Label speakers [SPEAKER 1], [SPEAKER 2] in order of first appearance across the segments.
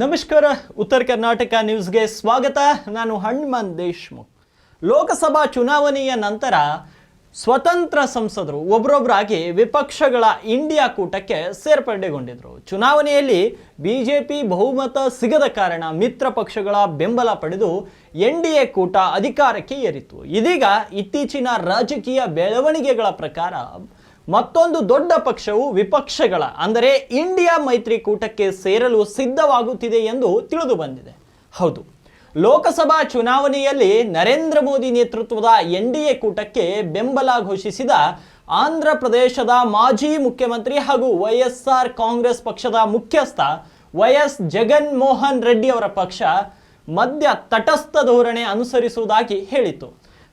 [SPEAKER 1] ನಮಸ್ಕಾರ, ಉತ್ತರ ಕರ್ನಾಟಕ ನ್ಯೂಸ್ಗೆ ಸ್ವಾಗತ. ನಾನು ಹಣ್ಮನ್ ದೇಶ್ಮುಖ್. ಲೋಕಸಭಾ ಚುನಾವಣೆಯ ನಂತರ ಸ್ವತಂತ್ರ ಸಂಸದರು ಒಬ್ಬರೊಬ್ಬರಾಗಿ ವಿಪಕ್ಷಗಳ ಇಂಡಿಯಾ ಕೂಟಕ್ಕೆ ಸೇರ್ಪಡೆಗೊಂಡಿದ್ರು. ಚುನಾವಣೆಯಲ್ಲಿ ಬಿ ಜೆ ಪಿ ಬಹುಮತ ಸಿಗದ ಕಾರಣ ಮಿತ್ರ ಪಕ್ಷಗಳ ಬೆಂಬಲ ಪಡೆದು ಎನ್ ಡಿ ಎ ಕೂಟ ಅಧಿಕಾರಕ್ಕೆ ಏರಿತು ಇದೀಗ ಇತ್ತೀಚಿನ ರಾಜಕೀಯ ಬೆಳವಣಿಗೆಗಳ ಪ್ರಕಾರ ಮತ್ತೊಂದು ದೊಡ್ಡ ಪಕ್ಷವು ವಿಪಕ್ಷಗಳ, ಅಂದರೆ ಇಂಡಿಯಾ ಮೈತ್ರಿಕೂಟಕ್ಕೆ ಸೇರಲು ಸಿದ್ಧವಾಗುತ್ತಿದೆ ಎಂದು ತಿಳಿದು ಬಂದಿದೆ. ಹೌದು, ಲೋಕಸಭಾ ಚುನಾವಣೆಯಲ್ಲಿ ನರೇಂದ್ರ ಮೋದಿ ನೇತೃತ್ವದ ಎನ್ ಡಿ ಎ ಕೂಟಕ್ಕೆ ಬೆಂಬಲ ಘೋಷಿಸಿದ ಆಂಧ್ರ ಪ್ರದೇಶದ ಮಾಜಿ ಮುಖ್ಯಮಂತ್ರಿ ಹಾಗೂ ವೈಎಸ್ಆರ್ ಕಾಂಗ್ರೆಸ್ ಪಕ್ಷದ ಮುಖ್ಯಸ್ಥ ವೈ ಎಸ್ ಜಗನ್ ಮೋಹನ್ ರೆಡ್ಡಿ ಅವರ ಪಕ್ಷ ಮಧ್ಯ ತಟಸ್ಥ ಧೋರಣೆ ಅನುಸರಿಸುವುದಾಗಿ ಹೇಳಿತು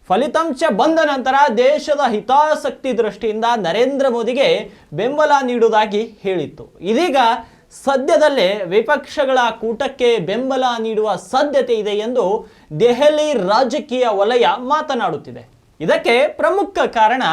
[SPEAKER 1] ಫಲಿತಾಂಶ ಬಂದ ನಂತರ ದೇಶದ ಹಿತಾಸಕ್ತಿ ದೃಷ್ಟಿಯಿಂದ ನರೇಂದ್ರ ಮೋದಿಗೆ ಬೆಂಬಲ ನೀಡುವುದಾಗಿ ಹೇಳಿತ್ತು. ಇದೀಗ ಸದ್ಯದಲ್ಲೇ ವಿಪಕ್ಷಗಳ ಕೂಟಕ್ಕೆ ಬೆಂಬಲ ನೀಡುವ ಸಾಧ್ಯತೆ ಇದೆ ಎಂದು ದೆಹಲಿ ರಾಜಕೀಯ ವಲಯ ಮಾತನಾಡುತ್ತಿದೆ. ಇದಕ್ಕೆ ಪ್ರಮುಖ ಕಾರಣ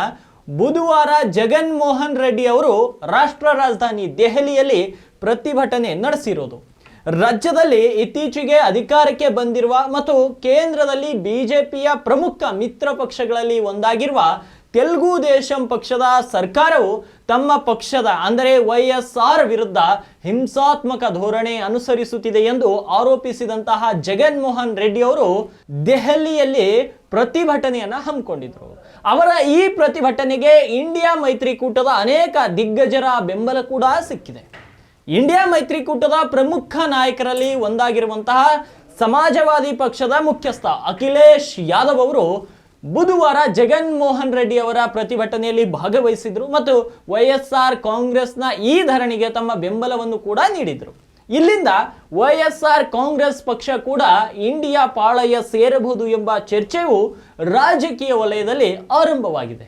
[SPEAKER 1] ಬುಧವಾರ ಜಗನ್ ಮೋಹನ್ ರೆಡ್ಡಿ ಅವರು ರಾಷ್ಟ್ರ ರಾಜಧಾನಿ ದೆಹಲಿಯಲ್ಲಿ ಪ್ರತಿಭಟನೆ ನಡೆಸಿರೋದು. ರಾಜ್ಯದಲ್ಲಿ ಇತ್ತೀಚೆಗೆ ಅಧಿಕಾರಕ್ಕೆ ಬಂದಿರುವ ಮತ್ತು ಕೇಂದ್ರದಲ್ಲಿ ಬಿಜೆಪಿಯ ಪ್ರಮುಖ ಮಿತ್ರ ಪಕ್ಷಗಳಲ್ಲಿ ಒಂದಾಗಿರುವ ತೆಲುಗು ದೇಶಂ ಪಕ್ಷದ ಸರ್ಕಾರವು ತಮ್ಮ ಪಕ್ಷದ, ಅಂದರೆ ವೈಎಸ್ಆರ್ ಎಸ್ ಆರ್ ವಿರುದ್ಧ ಹಿಂಸಾತ್ಮಕ ಧೋರಣೆ ಅನುಸರಿಸುತ್ತಿದೆ ಎಂದು ಆರೋಪಿಸಿದಂತಹ ಜಗನ್ಮೋಹನ್ ರೆಡ್ಡಿ ಅವರು ದೆಹಲಿಯಲ್ಲಿ ಪ್ರತಿಭಟನೆಯನ್ನು ಹಮ್ಮಿಕೊಂಡಿದ್ರು. ಅವರ ಈ ಪ್ರತಿಭಟನೆಗೆ ಇಂಡಿಯಾ ಮೈತ್ರಿಕೂಟದ ಅನೇಕ ದಿಗ್ಗಜರ ಬೆಂಬಲ ಕೂಡ ಸಿಕ್ಕಿದೆ. ಇಂಡಿಯಾ ಮೈತ್ರಿಕೂಟದ ಪ್ರಮುಖ ನಾಯಕರಲ್ಲಿ ಒಂದಾಗಿರುವಂತಹ ಸಮಾಜವಾದಿ ಪಕ್ಷದ ಮುಖ್ಯಸ್ಥ ಅಖಿಲೇಶ್ ಯಾದವ್ ಅವರು ಬುಧವಾರ ಜಗನ್ ಮೋಹನ್ ರೆಡ್ಡಿ ಅವರ ಪ್ರತಿಭಟನೆಯಲ್ಲಿ ಭಾಗವಹಿಸಿದ್ರು ಮತ್ತು ವೈ ಎಸ್ ಆರ್ ಕಾಂಗ್ರೆಸ್ನ ಈ ಧರಣಿಗೆ ತಮ್ಮ ಬೆಂಬಲವನ್ನು ಕೂಡ ನೀಡಿದರು. ಇಲ್ಲಿಂದ ವೈ ಎಸ್ ಆರ್ ಕಾಂಗ್ರೆಸ್ ಪಕ್ಷ ಕೂಡ ಇಂಡಿಯಾ ಪಾಳಯ ಸೇರಬಹುದು ಎಂಬ ಚರ್ಚೆಯು ರಾಜಕೀಯ ವಲಯದಲ್ಲಿ ಆರಂಭವಾಗಿದೆ.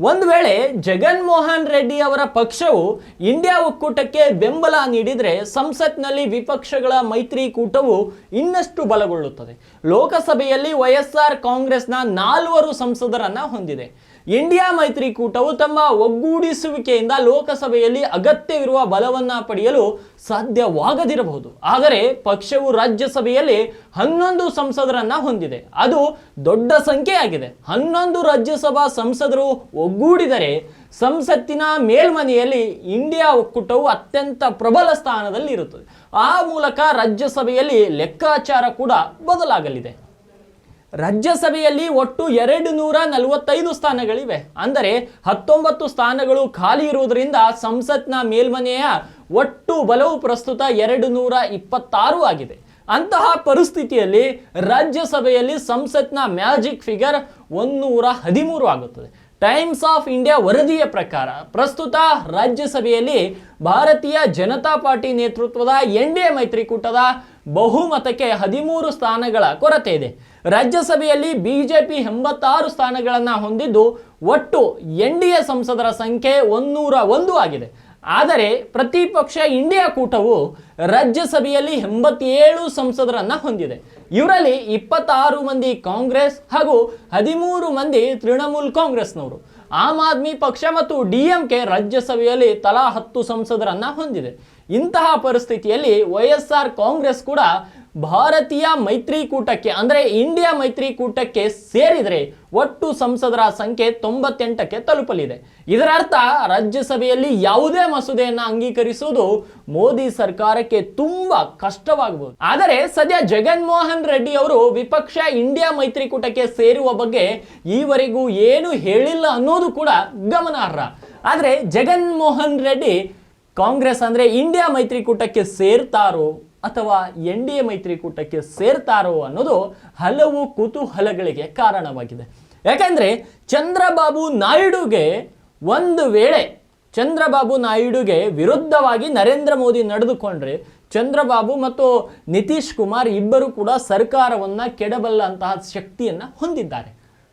[SPEAKER 1] ಒಂದು ವೇಳೆ ಜಗನ್ಮೋಹನ್ ರೆಡ್ಡಿ ಅವರ ಪಕ್ಷವು ಇಂಡಿಯಾ ಒಕ್ಕೂಟಕ್ಕೆ ಬೆಂಬಲ ನೀಡಿದರೆ ಸಂಸತ್ನಲ್ಲಿ ವಿಪಕ್ಷಗಳ ಮೈತ್ರಿಕೂಟವು ಇನ್ನಷ್ಟು ಬಲಗೊಳ್ಳುತ್ತದೆ. ಲೋಕಸಭೆಯಲ್ಲಿ ವೈಎಸ್ಆರ್ ಕಾಂಗ್ರೆಸ್ನ ನಾಲ್ವರು ಸಂಸದರನ್ನು ಹೊಂದಿದೆ. ಇಂಡಿಯಾ ಮೈತ್ರಿಕೂಟವು ತಮ್ಮ ಒಗ್ಗೂಡಿಸುವಿಕೆಯಿಂದ ಲೋಕಸಭೆಯಲ್ಲಿ ಅಗತ್ಯವಿರುವ ಬಲವನ್ನ ಪಡೆಯಲು ಸಾಧ್ಯವಾಗದಿರಬಹುದು. ಆದರೆ ಪಕ್ಷವು ರಾಜ್ಯಸಭೆಯಲ್ಲಿ ಹನ್ನೊಂದು ಸಂಸದರನ್ನ ಹೊಂದಿದೆ. ಅದು ದೊಡ್ಡ ಸಂಖ್ಯೆಯಾಗಿದೆ. ಹನ್ನೊಂದು ರಾಜ್ಯಸಭಾ ಸಂಸದರು ಒಗ್ಗೂಡಿದರೆ ಸಂಸತ್ತಿನ ಮೇಲ್ಮನೆಯಲ್ಲಿ ಇಂಡಿಯಾ ಒಕ್ಕೂಟವು ಅತ್ಯಂತ ಪ್ರಬಲ ಸ್ಥಾನದಲ್ಲಿ ಇರುತ್ತದೆ ಆ ಮೂಲಕ ರಾಜ್ಯಸಭೆಯಲ್ಲಿ ಲೆಕ್ಕಾಚಾರ ಕೂಡ ಬದಲಾಗಲಿದೆ. ರಾಜ್ಯಸಭೆಯಲ್ಲಿ ಒಟ್ಟು ಎರಡು ನೂರ ನಲವತ್ತೈದು ಸ್ಥಾನಗಳಿವೆ. ಅಂದರೆ ಹತ್ತೊಂಬತ್ತು ಸ್ಥಾನಗಳು ಖಾಲಿ ಇರುವುದರಿಂದ ಸಂಸತ್ನ ಮೇಲ್ಮನೆಯ ಒಟ್ಟು ಬಲವು ಪ್ರಸ್ತುತ ಎರಡು ನೂರ ಇಪ್ಪತ್ತಾರು ಆಗಿದೆ. ಅಂತಹ ಪರಿಸ್ಥಿತಿಯಲ್ಲಿ ರಾಜ್ಯಸಭೆಯಲ್ಲಿ ಸಂಸತ್ನ ಮ್ಯಾಜಿಕ್ ಫಿಗರ್ ಒಂದೂರ ಹದಿಮೂರು ಆಗುತ್ತದೆ. ಟೈಮ್ಸ್ ಆಫ್ ಇಂಡಿಯಾ ವರದಿಯ ಪ್ರಕಾರ ಪ್ರಸ್ತುತ ರಾಜ್ಯಸಭೆಯಲ್ಲಿ ಭಾರತೀಯ ಜನತಾ ಪಾರ್ಟಿ ನೇತೃತ್ವದ ಎನ್ ಡಿ ಎ ಮೈತ್ರಿಕೂಟದ ಬಹುಮತಕ್ಕೆ ಹದಿಮೂರು ಸ್ಥಾನಗಳ ಕೊರತೆ ಇದೆ. ರಾಜ್ಯಸಭೆಯಲ್ಲಿ ಬಿಜೆಪಿ ಎಂಬತ್ತಾರು ಸ್ಥಾನಗಳನ್ನು ಹೊಂದಿದ್ದು ಒಟ್ಟು ಎನ್ ಡಿ ಎ ಸಂಸದರ ಸಂಖ್ಯೆ ಒಂದೂರ ಒಂದು ಆಗಿದೆ. ಆದರೆ ಪ್ರತಿಪಕ್ಷ ಇಂಡಿಯಾ ಕೂಟವು ರಾಜ್ಯಸಭೆಯಲ್ಲಿ ಎಂಬತ್ತೇಳು ಸಂಸದರನ್ನು ಹೊಂದಿದೆ. ಇವರಲ್ಲಿ ಇಪ್ಪತ್ತಾರು ಮಂದಿ ಕಾಂಗ್ರೆಸ್ ಹಾಗೂ ಹದಿಮೂರು ಮಂದಿ ತೃಣಮೂಲ್ ಕಾಂಗ್ರೆಸ್ನವರು. ಆಮ್ ಆದ್ಮಿ ಪಕ್ಷ ಮತ್ತು ಡಿ ಎಂ ಕೆ ರಾಜ್ಯಸಭೆಯಲ್ಲಿ ತಲಾ ಹತ್ತು ಸಂಸದರನ್ನು ಹೊಂದಿದೆ. ಇಂತಹ ಪರಿಸ್ಥಿತಿಯಲ್ಲಿ ವೈ ಕಾಂಗ್ರೆಸ್ ಕೂಡ ಭಾರತೀಯ ಮೈತ್ರಿಕೂಟಕ್ಕೆ, ಅಂದರೆ ಇಂಡಿಯಾ ಮೈತ್ರಿಕೂಟಕ್ಕೆ ಸೇರಿದರೆ ಒಟ್ಟು ಸಂಸದರ ಸಂಖ್ಯೆ ತೊಂಬತ್ತೆಂಟಕ್ಕೆ ತಲುಪಲಿದೆ. ಇದರ ಅರ್ಥ ರಾಜ್ಯಸಭೆಯಲ್ಲಿ ಯಾವುದೇ ಮಸೂದೆಯನ್ನು ಅಂಗೀಕರಿಸುವುದು ಮೋದಿ ಸರ್ಕಾರಕ್ಕೆ ತುಂಬಾ ಕಷ್ಟವಾಗಬಹುದು. ಆದರೆ ಸದ್ಯ ಜಗನ್ ಮೋಹನ್ ರೆಡ್ಡಿ ಅವರು ವಿಪಕ್ಷ ಇಂಡಿಯಾ ಮೈತ್ರಿಕೂಟಕ್ಕೆ ಸೇರುವ ಬಗ್ಗೆ ಈವರೆಗೂ ಏನು ಹೇಳಿಲ್ಲ ಅನ್ನೋದು ಕೂಡ ಗಮನಾರ್ಹ. ಆದರೆ ಜಗನ್ ಮೋಹನ್ ರೆಡ್ಡಿ ಕಾಂಗ್ರೆಸ್ ಅಂದರೆ ಇಂಡಿಯಾ ಮೈತ್ರಿಕೂಟಕ್ಕೆ ಸೇರ್ತಾರೋ ಅಥವಾ ಎನ್ ಡಿ ಎ ಮೈತ್ರಿಕೂಟಕ್ಕೆ ಸೇರ್ತಾರೋ ಅನ್ನೋದು ಹಲವು ಕುತೂಹಲಗಳಿಗೆ ಕಾರಣವಾಗಿದೆ. ಯಾಕೆಂದರೆ ಚಂದ್ರಬಾಬು ನಾಯ್ಡುಗೆ ಒಂದು ವೇಳೆ ಚಂದ್ರಬಾಬು ನಾಯ್ಡುಗೆ ವಿರುದ್ಧವಾಗಿ ನರೇಂದ್ರ ಮೋದಿ ನಡೆದುಕೊಂಡ್ರೆ ಚಂದ್ರಬಾಬು ಮತ್ತು ನಿತೀಶ್ ಕುಮಾರ್ ಇಬ್ಬರು ಕೂಡ ಸರ್ಕಾರವನ್ನು ಕೆಡಬಲ್ಲಂತಹ ಶಕ್ತಿಯನ್ನು ಹೊಂದಿದ್ದಾರೆ.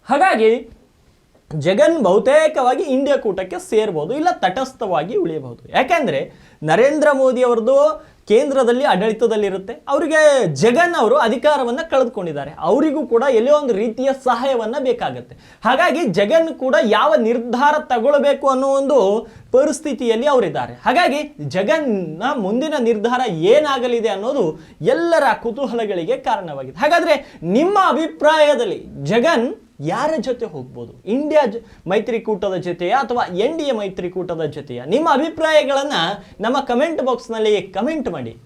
[SPEAKER 1] ಹಾಗಾಗಿ ಜಗನ್ ಬಹುತೇಕವಾಗಿ ಇಂಡಿಯಾ ಕೂಟಕ್ಕೆ ಸೇರ್ಬೋದು, ಇಲ್ಲ ತಟಸ್ಥವಾಗಿ ಉಳಿಯಬಹುದು. ಯಾಕೆಂದರೆ ನರೇಂದ್ರ ಮೋದಿ ಅವರದು ಕೇಂದ್ರದಲ್ಲಿ ಆಡಳಿತದಲ್ಲಿರುತ್ತೆ. ಅವರಿಗೆ ಜಗನ್ ಅವರು ಅಧಿಕಾರವನ್ನು ಕಳೆದುಕೊಂಡಿದ್ದಾರೆ. ಅವರಿಗೂ ಕೂಡ ಎಲ್ಲೋ ಒಂದು ರೀತಿಯ ಸಹಾಯವನ್ನ ಬೇಕಾಗುತ್ತೆ. ಹಾಗಾಗಿ ಜಗನ್ ಕೂಡ ಯಾವ ನಿರ್ಧಾರ ತಗೊಳ್ಬೇಕು ಅನ್ನೋ ಒಂದು ಪರಿಸ್ಥಿತಿಯಲ್ಲಿ ಅವರಿದ್ದಾರೆ. ಹಾಗಾಗಿ ಜಗನ್ನ ಮುಂದಿನ ನಿರ್ಧಾರ ಏನಾಗಲಿದೆ ಅನ್ನೋದು ಎಲ್ಲರ ಕುತೂಹಲಗಳಿಗೆ ಕಾರಣವಾಗಿದೆ. ಹಾಗಾದ್ರೆ ನಿಮ್ಮ ಅಭಿಪ್ರಾಯದಲ್ಲಿ ಜಗನ್ ಯಾರ ಜೊತೆ ಹೋಗ್ಬೋದು? ಇಂಡಿಯಾ ಮೈತ್ರಿಕೂಟದ ಜೊತೆಯ ಅಥವಾ ಎನ್ ಡಿ ಎ ಮೈತ್ರಿಕೂಟದ ಜೊತೆಯ? ನಿಮ್ಮ ಅಭಿಪ್ರಾಯಗಳನ್ನು ನಮ್ಮ ಕಮೆಂಟ್ ಬಾಕ್ಸ್ನಲ್ಲಿ ಕಮೆಂಟ್ ಮಾಡಿ.